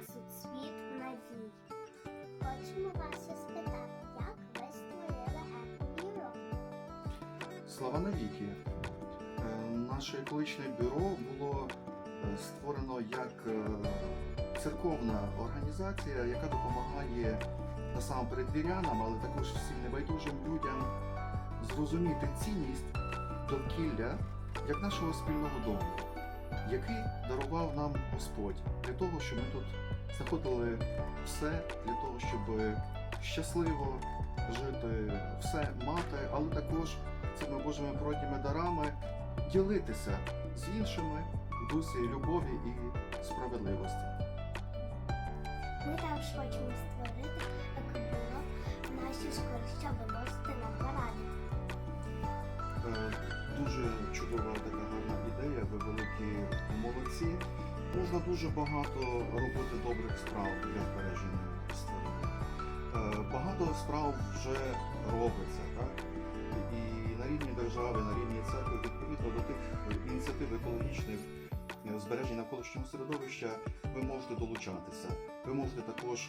суцвіт надій. Хочемо вас спитати, як ви створили екобюро? Слава навіки. Е, Наше екологічне бюро було е, створено як е, церковна організація, яка допомагає насамперед вірянам, але також всім небайдужим людям зрозуміти цінність довкілля як нашого спільного дому, який дарував нам Господь для того, щоб ми тут знаходили все для того, щоб щасливо жити, все мати, але також цими Божими природніми дарами ділитися з іншими в дусі любові і справедливості. Ми також хочемо створити екобюро в нашій школі, що ви можете нам порадити. Е, Дуже чудова така гарна ідея, ви великі молодці. Можна дуже багато робити добрих справ для збереження старини. Е, Багато справ вже робиться, так? І на рівні держави, на рівні церкви, відповідно до тих ініціатив екологічних е, збереження навколишнього середовища, ви можете долучатися. Ви можете також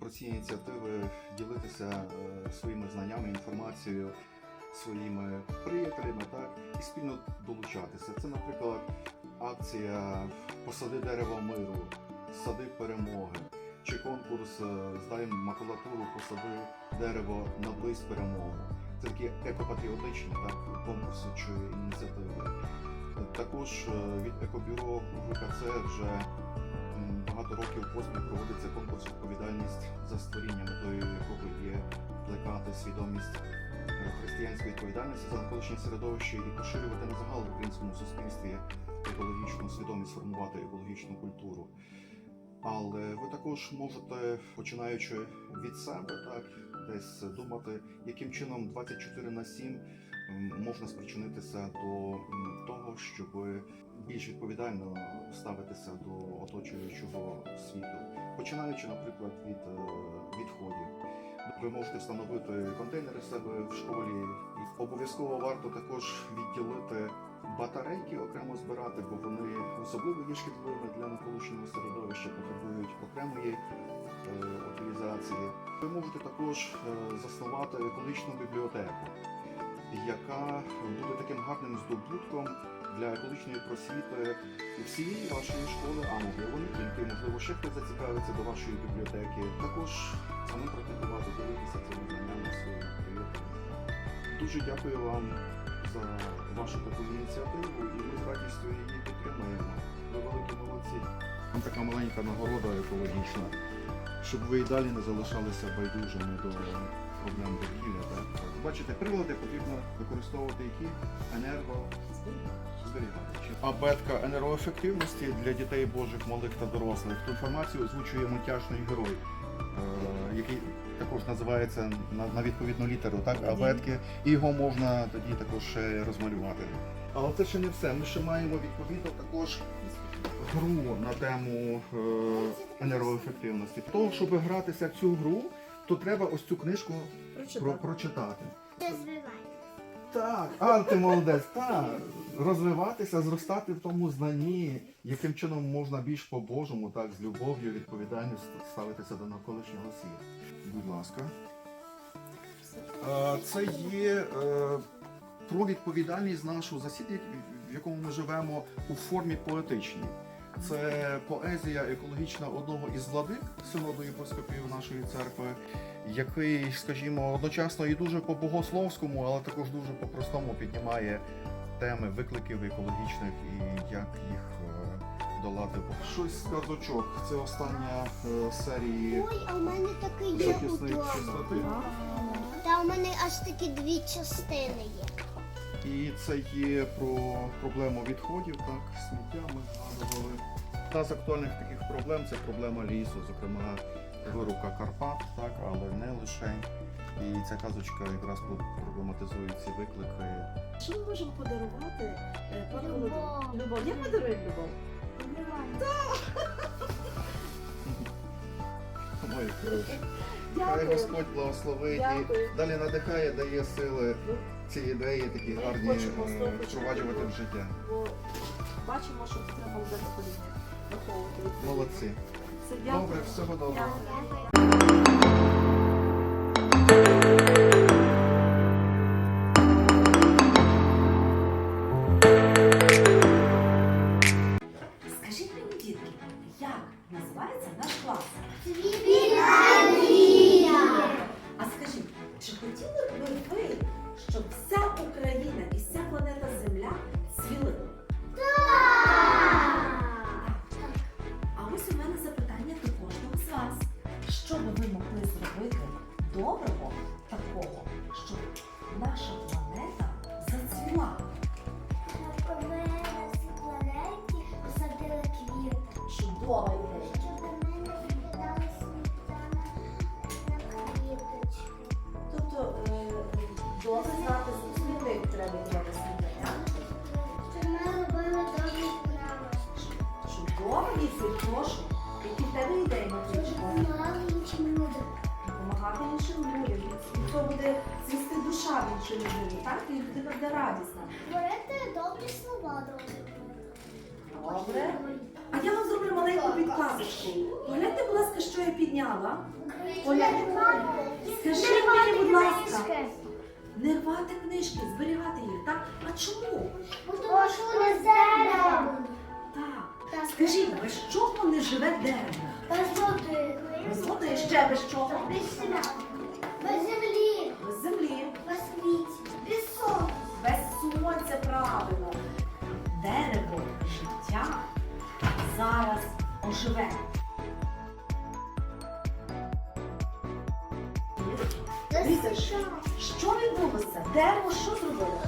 про ці ініціативи ділитися е, своїми знаннями, інформацією своїми приятелями, так і спільно долучатися. Це, наприклад, акція Посади дерево миру, сади перемоги, чи конкурс е, Здай макулатуру, посади дерево на близь перемоги. Це такі екопатріотичні так, конкурси чи ініціативи. Також е, від екобюро ВКЦ вже багато років поспіль проводиться конкурс відповідальність за створіння, метою якого є плекати свідомість християнської відповідальності за навколишнє середовище і поширювати на загал в українському суспільстві екологічну свідомість, формувати екологічну культуру. Але ви також можете, починаючи від себе, так десь думати, яким чином 24 на 7 можна спричинитися до того, щоб більш відповідально ставитися до оточуючого світу, починаючи, наприклад, від е, відходів. Ви можете встановити контейнери в себе в школі. Обов'язково варто також відділити батарейки окремо збирати, бо вони особливо є шкідливими для навколишнього середовища, потребують окремої е, утилізації. Ви можете також е, заснувати екологічну бібліотеку, яка буде таким гарним здобутком для екологічної просвіти всієї вашої школи, а можливо не тільки, можливо, ще хтось зацікавиться до вашої бібліотеки. Також самим практикувати, ділитися цими знаннями приятелями. Дуже дякую вам за вашу таку ініціативу і ми з радістю її підтримуємо. Ви великі молодці. Там така маленька нагорода екологічна, щоб ви і далі не залишалися байдужими до проблем довкілля. Бачите, прилади потрібно використовувати які енерго зберігачі. Абетка енергоефективності для дітей Божих, малих та дорослих. Ту інформацію озвучує мультяшний герой, е, який також називається на, на відповідну літеру, так? Абетки. І його можна тоді також ще розмалювати. Але це ще не все. Ми ще маємо відповідно також гру на тему е, енергоефективності. Для того, щоб гратися в цю гру, то треба ось цю книжку про, прочитати. Розвивайте. Так, а ти молодець, так. Розвиватися, зростати в тому знанні, яким чином можна більш по-божому, так, з любов'ю, відповідальністю ставитися до навколишнього світу. Будь ласка. Це є е, про відповідальність нашого засідання, в якому ми живемо у формі поетичній. Це поезія екологічна одного із владик синоду єпископів нашої церкви, який, скажімо, одночасно і дуже по богословському, але також дуже по-простому піднімає теми викликів екологічних і як їх е, долати. Щось з казочок. Це остання е, серії Ой, а в мене такий є чистоти. Та у мене аж такі дві частини є. І це є про проблему відходів, так, сміття ми згадували. Та з актуальних таких проблем це проблема лісу, зокрема вирубка Карпат, так, але не лише. І ця казочка якраз проблематизує ці виклики. Що ми можемо подарувати е, Любов. Любов. Як ми даруємо любов? Ой. Хай Господь благословить Дякую. і далі надихає, дає сили ці ідеї такі Ми гарні е, впроваджувати в життя. Бо бачимо, що це треба молоде покоління виховувати. Молодці. Добре, всього доброго. Скажіть мені, дітки, як називається наш клас? На квіточки. Тобто е, добре знати смітник треба брати смітник. Щоб ми робили добрі справи. Чудова відповідь, прошу. Які в тебе ідеї іншим людям. Допомагати іншим людям. І то буде цвісти душа в іншої людини, так? І людина буде радісна. Говорити добрі слова до Добре. А я вам зроблю маленьку підказочку. Погляньте, будь ласка, що я підняла. Скажи мені, будь ласка, не рвати книжки, зберігати їх, так? А чому? Тому що вони з дерева. Так. Скажіть, без чого не живе дерево? Без води. Без води ще без чого? Без землі. Без землі. Оживе. Дивіться, Що відбулося? Дерево що зробило?